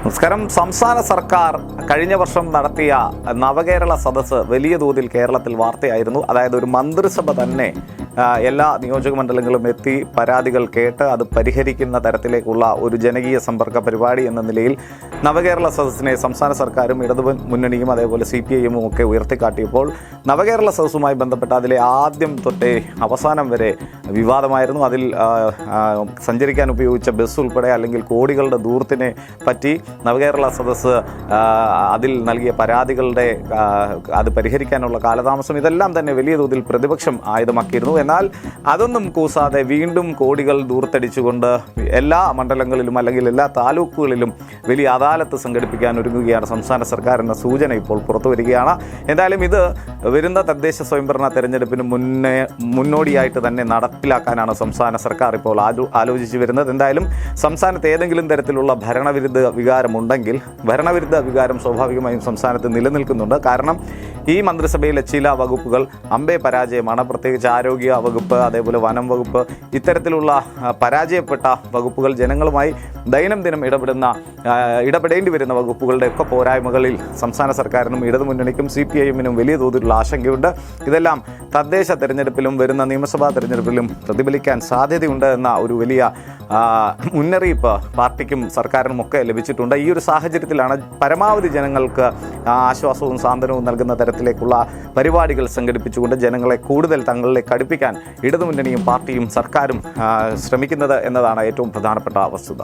നമസ്കാരം. സംസ്ഥാന സർക്കാർ കഴിഞ്ഞ വർഷം നടത്തിയ നവകേരള സദസ്സ് വലിയ തോതിൽ കേരളത്തിൽ വാർത്തയായിരുന്നു. അതായത് ഒരു മന്ത്രിസഭ തന്നെ എല്ലാ നിയോജക മണ്ഡലങ്ങളും എത്തി പരാതികൾ കേട്ട് അത് പരിഹരിക്കുന്ന തരത്തിലേക്കുള്ള ഒരു ജനകീയ സമ്പർക്ക പരിപാടി എന്ന നിലയിൽ നവകേരള സദസ്സിനെ സംസ്ഥാന സർക്കാരും ഇടതു മുന്നണിയും അതേപോലെ സി പി ഐയും ഒക്കെ ഉയർത്തിക്കാട്ടിയപ്പോൾ നവകേരള സദസ്സുമായി ബന്ധപ്പെട്ട അതിലെ ആദ്യം തൊട്ടേ അവസാനം വരെ വിവാദമായിരുന്നു. അതിൽ സഞ്ചരിക്കാൻ ഉപയോഗിച്ച ബസ് ഉൾപ്പെടെ അല്ലെങ്കിൽ കോടികളുടെ ദൂരത്തിനെ പറ്റി നവകേരള സദസ്സ് അതിൽ നൽകിയ പരാതികളുടെ അത് പരിഹരിക്കാനുള്ള കാലതാമസം ഇതെല്ലാം തന്നെ വലിയ തോതിൽ പ്രതിപക്ഷം ആയുധമാക്കിയിരുന്നു. എന്നാൽ അതൊന്നും കൂസാതെ വീണ്ടും കോടികൾ ദൂർത്തടിച്ചുകൊണ്ട് എല്ലാ മണ്ഡലങ്ങളിലും അല്ലെങ്കിൽ എല്ലാ താലൂക്കുകളിലും വലിയ അദാലത്ത് സംഘടിപ്പിക്കാൻ ഒരുങ്ങുകയാണ് സംസ്ഥാന സർക്കാർ എന്ന സൂചന ഇപ്പോൾ പുറത്തു വരികയാണ്. എന്തായാലും ഇത് വരുന്ന തദ്ദേശ സ്വയംഭരണ തെരഞ്ഞെടുപ്പിന് മുന്നേ മുന്നോടിയായിട്ട് തന്നെ നടപ്പിലാക്കാനാണ് സംസ്ഥാന സർക്കാർ ഇപ്പോൾ ആലോചിച്ച് വരുന്നത്. എന്തായാലും സംസ്ഥാനത്ത് ഏതെങ്കിലും തരത്തിലുള്ള ഭരണവിരുദ്ധ വികാരമുണ്ടെങ്കിൽ ഭരണവിരുദ്ധ വികാരം സ്വാഭാവികമായും സംസ്ഥാനത്ത് നിലനിൽക്കുന്നുണ്ട്. കാരണം ഈ മന്ത്രിസഭയിലെ ചില വകുപ്പുകൾ അമ്പേ പരാജയമാണ്. പ്രത്യേകിച്ച് ആരോഗ്യ വകുപ്പ് അതേപോലെ വനം വകുപ്പ് ഇത്തരത്തിലുള്ള പരാജയപ്പെട്ട വകുപ്പുകൾ ജനങ്ങളുമായി ദൈനംദിനം ഇടപെടുന്ന ഇടപെടേണ്ടി വരുന്ന വകുപ്പുകളുടെ ഒക്കെ പോരായ്മകളിൽ സംസ്ഥാന സർക്കാരിനും ഇടതുമുന്നണിക്കും സി പി ഐ എമ്മിനും വലിയ തോതിലുള്ള ആശങ്കയുണ്ട്. ഇതെല്ലാം തദ്ദേശ തെരഞ്ഞെടുപ്പിലും വരുന്ന നിയമസഭാ തെരഞ്ഞെടുപ്പിലും പ്രതിഫലിക്കാൻ സാധ്യതയുണ്ട് എന്ന ഒരു വലിയ മുന്നറിയിപ്പ് പാർട്ടിക്കും സർക്കാരിനും ഒക്കെ ലഭിച്ചിട്ടുണ്ട് ഈ ഒരു സാഹചര്യത്തിലാണ് പരമാവധി ജനങ്ങൾക്ക് ആശ്വാസവും സാന്ത്വനവും നൽകുന്ന തരത്തിലേക്കുള്ള പരിപാടികൾ സംഘടിപ്പിച്ചുകൊണ്ട് ജനങ്ങളെ കൂടുതൽ തങ്ങളിലേക്ക് അടുപ്പിക്കാൻ ഇടതുമുന്നണിയും പാർട്ടിയും സർക്കാരും ശ്രമിക്കുന്നത് എന്നതാണ് ഏറ്റവും പ്രധാനപ്പെട്ട വസ്തുത.